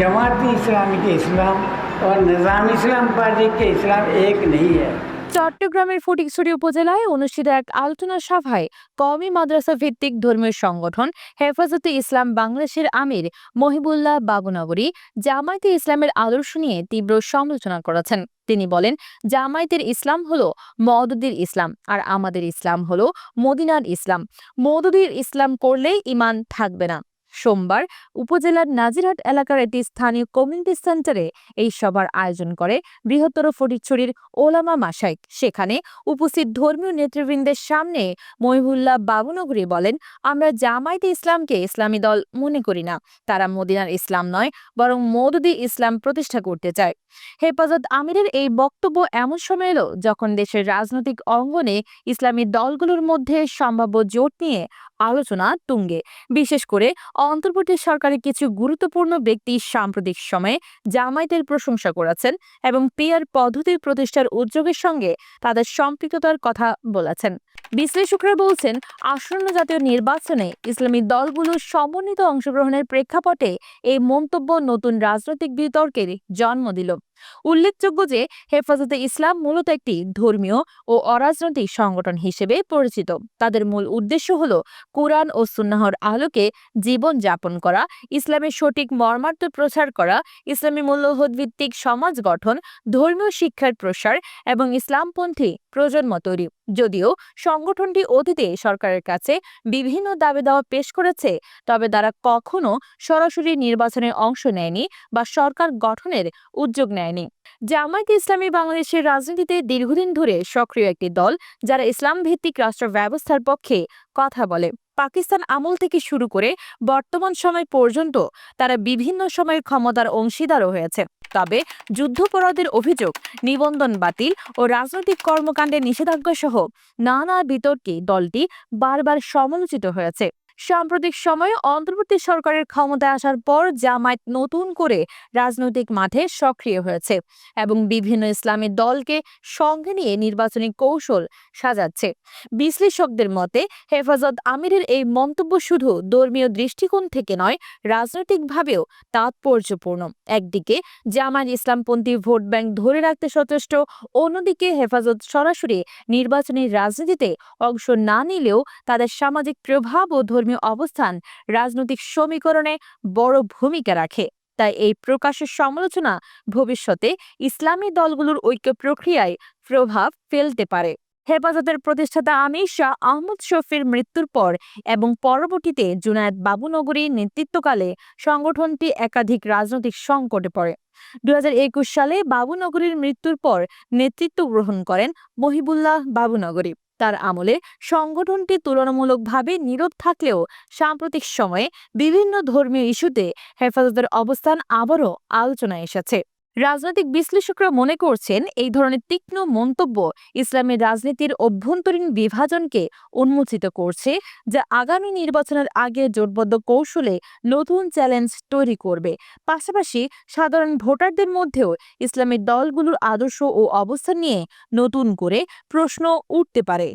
जमात इस्लामी के इस्लाम और निज़ाम इस्लाम पार्टी के इस्लाम एक नहीं है চট্টগ্রামের ফটিকছড়ি উপজেলায় অনুষ্ঠিত এক আলোচনা সভায় কওমি মাদ্রাসা ভিত্তিক ধর্মীয় সংগঠন হেফাজতে ইসলাম বাংলাদেশের আমির মহিবুল্লাহ বাবুনগরী জামায়াতে ইসলামের আদর্শ নিয়ে তীব্র সমালোচনা করেছেন তিনি বলেন জামায়াতের ইসলাম হলো মওদুদির ইসলাম আর আমাদের ইসলাম হলো মদিনার ইসলাম মওদুদির ইসলাম করলেই ইমান থাকবে না সোমবার উপজেলার নাজিরহাট এলাকার একটি স্থানীয় কমিউনিটি সেন্টারে এই সভার আয়োজন করে বৃহত্তর ফটিকছড়ির ওলামা মাসাইক সেখানে উপস্থিত ধর্মীয় নেতৃবৃন্দের সামনে মহিবুল্লাহ বাবুনগরী বলেন, আমরা জামায়াতে ইসলামকে ইসলামী দল মনে করি না। তারা মদিনার ইসলাম নয়, বরং মৌদুদি ইসলাম প্রতিষ্ঠা করতে চায়। হেফাজত আমিরের এই বক্তব্য এমন সময় এলো যখন দেশের রাজনৈতিক অঙ্গনে ইসলামী দলগুলোর মধ্যে সম্ভাব্য জোট নিয়ে আলোচনা তুঙ্গে। বিশেষ করে অন্তর্বর্তী সরকারের কিছু গুরুত্বপূর্ণ ব্যক্তি সাম্প্রতিক সময়ে জামায়াতের প্রশংসা করেছেন এবং পেয়ার পদ্ধতির প্রতিষ্ঠার উদ্যোগের সঙ্গে তাদের সম্পৃক্ততার কথা বলেছেন। বিশ্লেষকরা বলছেন, আসন্ন জাতীয় নির্বাচনে ইসলামী দলগুলোর সমন্বিত অংশগ্রহণের প্রেক্ষাপটে এই মন্তব্য নতুন রাজনৈতিক বিতর্কের জন্ম দিল। উল্লেখযোগ্য যে হেফাজতে ইসলাম মূলত একটি ধর্মীয় ও অরাজনৈতিক সংগঠন হিসেবে পরিচিত। তাদের মূল উদ্দেশ্য হল কোরআন ও সুন্নাহর আলোকে জীবন যাপন করা ইসলামের সঠিক মর্মার্থ প্রচার করা, ইসলামী মূল্যবোধ ভিত্তিক সমাজ গঠন, ধর্মীয় শিক্ষার প্রসার এবং ইসলামপন্থী প্রজন্ম তৈরি। যদিও সংগঠনটি অতীতে সরকারের কাছে বিভিন্ন দাবি দাওয়া পেশ করেছে, তবে তারা কখনো সরাসরি নির্বাচনে অংশ নেয়নি বা সরকার গঠনের উদ্যোগ নেয়নি জামায়াত ইসলামী বাংলাদেশের রাজনীতিতে দীর্ঘদিন ধরে সক্রিয় একটি দল, যারা ইসলাম ভিত্তিক রাষ্ট্র ব্যবস্থার পক্ষে কথা বলে। পাকিস্তান আমল থেকে শুরু করে বর্তমান সময় পর্যন্ত তারা বিভিন্ন সময়ের ক্ষমতার অংশীদারও হয়েছে। তবে যুদ্ধপরাধের অভিযোগ, নিবন্ধন বাতিল ও রাজনৈতিক কর্মকাণ্ডের নিষেধাজ্ঞা সহ নানা বিতর্কে দলটি বারবার সমালোচিত হয়েছে। সাম্প্রতিক সময়ে অন্তর্বর্তী সরকারের ক্ষমতায় আসার পর জামায়াত নতুন করে রাজনৈতিক মাঠে সক্রিয় হয়েছে এবং বিভিন্ন ইসলামী দলকে সঙ্গে নিয়ে নির্বাচনী কৌশল সাজাচ্ছে। বিশ্লেষকদের মতে, হেফাজত আমিরের এই মন্তব্য শুধু ধর্মীয় দৃষ্টিকোণ থেকে নয়, রাজনৈতিকভাবেও তাৎপর্যপূর্ণ। একদিকে, জামায়াত ইসলামপন্থী ভোট ব্যাংক ধরে রাখতে সচেষ্ট, অন্যদিকে হেফাজত সরাসরি নির্বাচনী রাজনীতিতে অংশ না নিলেও তাদের সামাজিক প্রভাব ও ধর্মীয় অবস্থান রাজনৈতিক সমীকরণে বড় ভূমিকা রাখে। তাই এই প্রকাশের সমালোচনা ভবিষ্যতে ইসলামী দলগুলোর ঐক্য প্রক্রিয়ায় প্রভাব ফেলতে পারে। হেফাজতের প্রতিষ্ঠাতা আমির শাহ আহমদ শফির মৃত্যুর পর এবং পরবর্তীতে জুনায়েদ বাবুনগরীর নেতৃত্বকালে সংগঠনটি একাধিক রাজনৈতিক সংকটে পড়ে। দুই হাজার একুশ সালে বাবুনগরীর মৃত্যুর পর নেতৃত্ব গ্রহণ করেন মহিবুল্লাহ বাবুনগরী তার আমলে সংগঠনটি তুলনামূলকভাবে নীরব থাকলেও সাম্প্রতিক সময়ে বিভিন্ন ধর্মীয় ইস্যুতে হেফাজতের অবস্থান আবারও আলোচনায় এসেছে। রাজনৈতিক বিশ্লেষকরা মনে করছেন এই ধরনের তীক্ষ্ণ মন্তব্য ইসলামের রাজনীতির অভ্যন্তরীণ বিভাজনকে উন্মোচিত করছে, যা আগামী নির্বাচনের আগে জোটবদ্ধ কৌশলে নতুন চ্যালেঞ্জ তৈরি করবে। পাশাপাশি সাধারণ ভোটারদের মধ্যেও ইসলামের দলগুলোর আদর্শ ও অবস্থান নিয়ে নতুন করে প্রশ্ন উঠতে পারে।